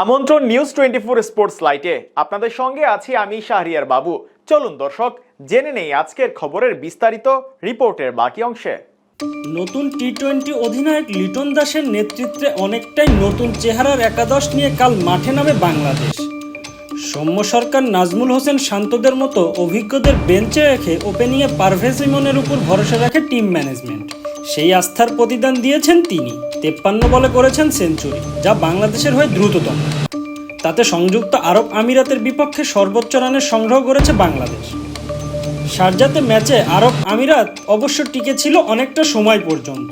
আমন্ত্রণ news twenty four sports লাইটে আপনাদের সঙ্গে আছি আমি শাহরিয়ার বাবু। চলুন দর্শক, জেনে নেই আজকের খবরের বিস্তারিত রিপোর্টের বাকি অংশে। নতুন টি টোয়েন্টি অধিনায়ক লিটন দাসের নেতৃত্বে অনেকটাই নতুন চেহারার একাদশ নিয়ে কাল মাঠে নামে বাংলাদেশ। সৌম্য সরকার নাজমুল হোসেন শান্তদের মতো অভিজ্ঞদের বেঞ্চে রেখে ওপেনিংয়ে পারভেজ ইমনের উপর ভরসা রাখে টিম ম্যানেজমেন্ট। সেই আস্থার প্রতিদান দিয়েছেন তিনি। তেপ্পান্ন বলে করেছেন সেঞ্চুরি, যা বাংলাদেশের হয়ে দ্রুততম। তাতে সংযুক্ত আরব আমিরাতের বিপক্ষে সর্বোচ্চ রানের সংগ্রহ করেছে বাংলাদেশ। শারজাতে ম্যাচে আরব আমিরাত অবশ্য টিকে ছিল অনেকটা সময় পর্যন্ত,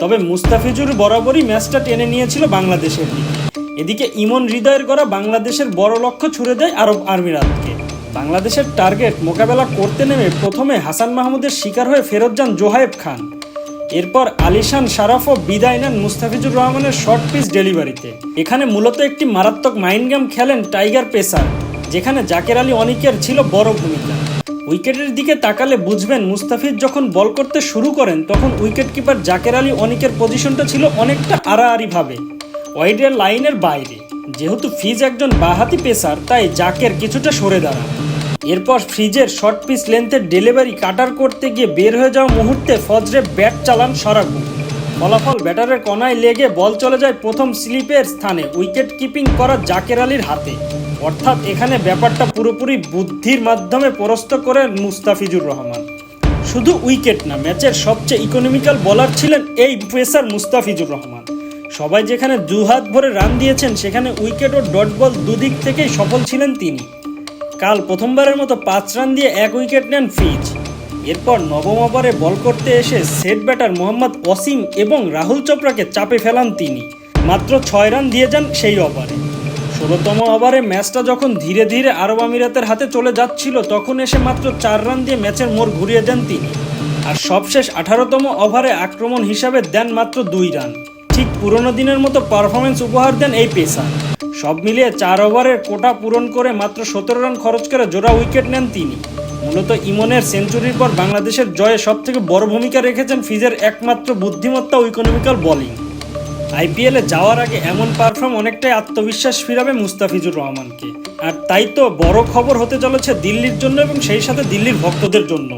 তবে মুস্তাফিজুর বরাবরই ম্যাচটা টেনে নিয়েছিল বাংলাদেশের দিকে। এদিকে ইমন হৃদয়ের করা বাংলাদেশের বড় লক্ষ্য ছুড়ে দেয় আরব আমিরাতকে। বাংলাদেশের টার্গেট মোকাবেলা করতে নেমে প্রথমে হাসান মাহমুদের শিকার হয়ে ফেরত যান জোহায়েব খান। এরপর আলিশান শারাফও বিদায় নেন মুস্তাফিজুর রহমানের শর্ট পিচ ডেলিভারিতে এখানে মূলত একটি মারাত্মক মাইন্ড গেম খেলেন টাইগার পেসার যেখানে জাকের আলী অনিকের ছিল বড় ভূমিকা। উইকেটের দিকে তাকালে বুঝবেন মুস্তাফিজ যখন বল করতে শুরু করেন, তখন উইকেট কিপার জাকের আলী অনিকের পজিশনটা ছিল অনেকটা আড়াআড়িভাবে, ওয়াইডের লাইনের বাইরে। যেহেতু ফিজ একজন বাহাতি পেসার, তাই জাকের কিছুটা সরে দাঁড়ান। এরপর ফ্রিজের শর্ট পিচ লেন্থের ডেলিভারি কাটার করতে গিয়ে বের হয়ে যাওয়া মুহূর্তে ফজরে ব্যাট চালান সরাকু ফলাফল ব্যাটারের কণায় লেগে বল চলে যায় প্রথম স্লিপের স্থানে উইকেট কিপিং করা জাকের আলীর হাতে। অর্থাৎ এখানে ব্যাপারটা পুরোপুরি বুদ্ধির মাধ্যমে পরস্ত করে মুস্তাফিজুর রহমান। শুধু উইকেট না, ম্যাচের সবচেয়ে ইকোনমিক্যাল বোলার ছিলেন এই পেসার মুস্তাফিজুর রহমান। সবাই যেখানে দুহাত ভরে রান দিয়েছেন, সেখানে উইকেট ও ডট বল দুদিক থেকেই সফল ছিলেন তিনি। কাল প্রথমবারের মতো পাঁচ রান দিয়ে এক উইকেট নেন ফিজ এরপর নবম ওভারে বল করতে এসে সেট ব্যাটার মোহাম্মদ অসিম এবং রাহুল চোপড়াকে চাপে ফেলান তিনি। মাত্র ছয় রান দিয়ে যান সেই ওভারে। ষোলোতম ওভারে ম্যাচটা যখন ধীরে ধীরে আরব আমিরাতের হাতে চলে যাচ্ছিল, তখন এসে মাত্র চার রান দিয়ে ম্যাচের মোড় ঘুরিয়ে দেন তিনি। আর সবশেষ আঠারোতম ওভারে আক্রমণ হিসাবে দেন মাত্র দুই রান। ঠিক পুরনো দিনের মতো পারফরমেন্স উপহার দেন এই পেসার সব মিলিয়ে চার ওভারের কোটা পূরণ করে মাত্র সতেরো রান খরচ করে জোড়া উইকেট নেন তিনি। মূলত ইমনের সেঞ্চুরির পর বাংলাদেশের জয়ে সবথেকে বড় ভূমিকা রেখেছেন ফিজের একমাত্র বুদ্ধিমত্তা ও ইকোনমিক্যাল বোলিং আইপিএলে যাওয়ার আগে এমন পারফর্ম অনেকটাই আত্মবিশ্বাস ফিরাবে মুস্তাফিজুর রহমানকে। আর তাই তো বড় খবর হতে চলেছে দিল্লির জন্য এবং সেই সাথে দিল্লির ভক্তদের জন্য।